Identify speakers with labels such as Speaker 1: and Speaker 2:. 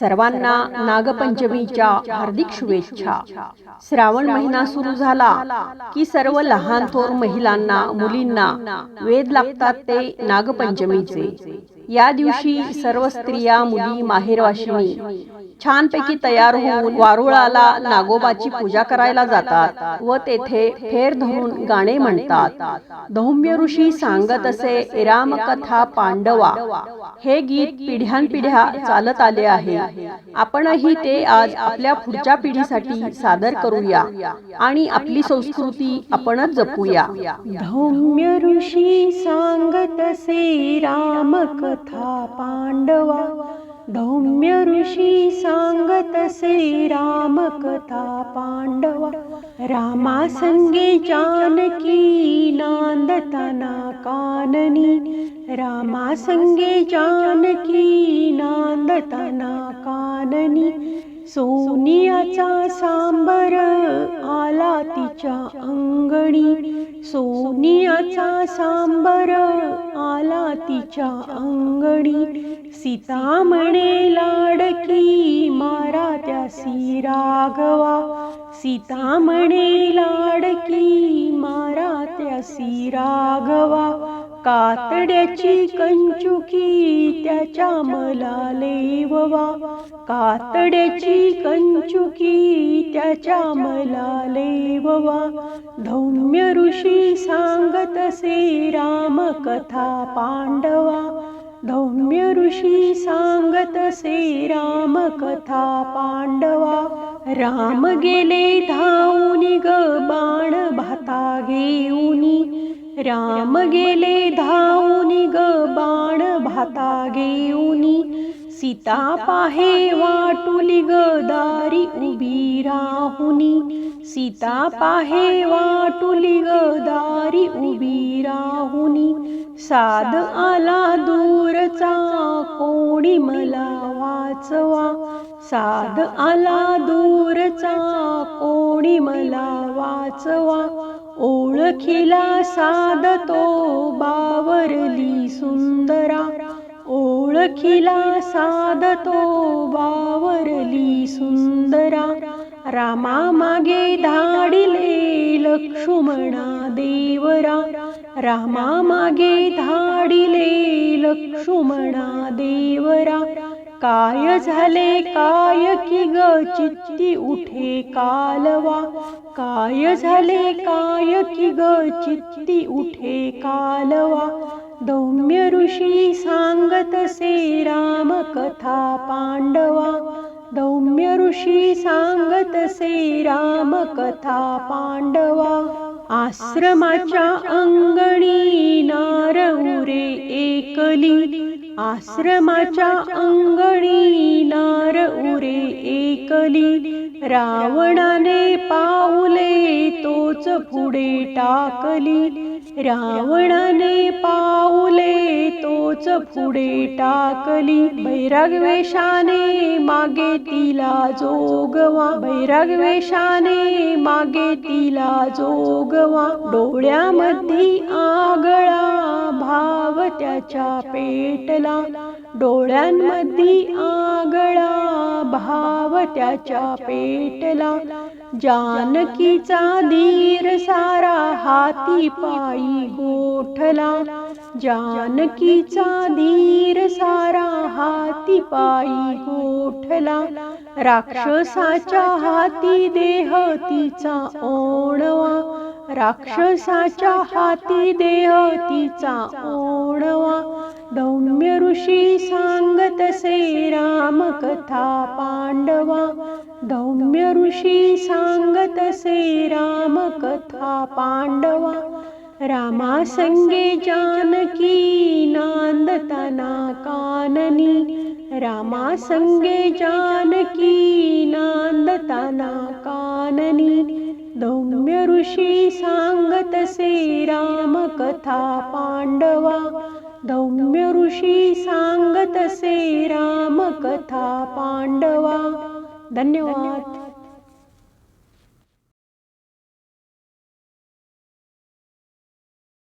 Speaker 1: सर्वांना नागपंचमीच्या हार्दिक शुभेच्छा. श्रावण महिना सुरू झाला की सर्व लहान थोर महिलांना मुलींना वेद लागतात ते नागपंचमीचे. या दिवशी सर्व स्त्रिया मुली माहेरवाशिनी छानपैकी तयार होऊन वारुळाला नागोबाची पूजा करायला जातात व तेथे फेर धरून गाणे म्हणतात. धौम्य ऋषी सांगत असे रामकथा पांडवा हे गीत पिढ्यानपिढ्या चालत आले आहे. आपणही ते आज आपल्या पुढच्या पिढीसाठी सादर करूया आणि आपली संस्कृती आपणच जपूया. धौम्य ऋषी सांगत असे रामकथा पांडवा धौम्य ऋषी सांगत असे रामकथा पांडवा रामा संगे जानकी नांदताना काननी रामा संगे जानकी नांदताना काननी सोनियाचा सांबर आला तिच्या अंगणी सोनियाचा सांबर तिच्या अंगणी सीता म्हणे लाडकी मारा त्यासी राघवा. सीता म्हणे लाडकी मारा त्यासी राघवा. कातड्याची कंचुकी त्याच्या मला लेववा कातड्याची कंचुकी त्याच्या मला लेववा धौम्य ऋषी सा सांगत असे रामकथा पांडवा. धौम्य ऋषी सांगत असे रामकथा पांडवा. राम गेले धावूनी ग बाण भाता घेऊनी. राम गेले धावूनी ग बाण भाता घेऊनी. सीता पाहे वाटुली ग दारी उभी राहुनी. सीता पाहे वाटुली ग दारी उभी राहुनी. साध आला दूरचा कोणी मला वाचवा. साध आला दूरचा कोणी मला वाचवा. ओळखीला साध तो ओळखीला साधतो वावरली सुंदरा. रामा मागे धाडिले लक्ष्मणा देवरा. रामा मागे धाडिले लक्ष्मणा देवरा. काय झाले काय की ग? चित्ती उठे कालवा. काय झाले काय की ग? चित्ती उठे कालवा. दौम्य ऋषी सांगत से राम कथा पांडवा. दौम्य ऋषी सांगत से राम कथा पांडवा. आश्रमाच्या अंगणी नार उरे एकली. आश्रमाच्या अंगणी नार उरे एकली. रावणाने पाऊले तोच पुढे टाकली. रावणाने पाऊले तोच पुढे टाकली. बैरागवेशाने मागे तिला जोगवा बैरागवेशाने मागे तिला जोगवा डोळ्यामध्ये आगळा भाव त्याच्या पेटला. डोळ्यांमध्ये आगळा भाव त्याच्या पेटला. जानकीचा धीर सारा हाती पायी गोठला. जानकीचा धीर सारा हाती पायी गोठला. राक्षसाच्या हाती देह तिचा ओणवा. राक्षसाच्या हाती देह तिचा ओणवा धौम्य ऋषी सांगत से रामकथा पांडवा. धौम्य ऋषी सांगत से रामकथा पांडवा. रामा संगे जानकी नांदतना काननी. रामा संगे जानकी नांदतना काननी. दौम्य ऋषी सांगत से रामकथा पांडवा. दौम्य ऋषी सांगत से रामकथा पांडवा. धन्यवाद.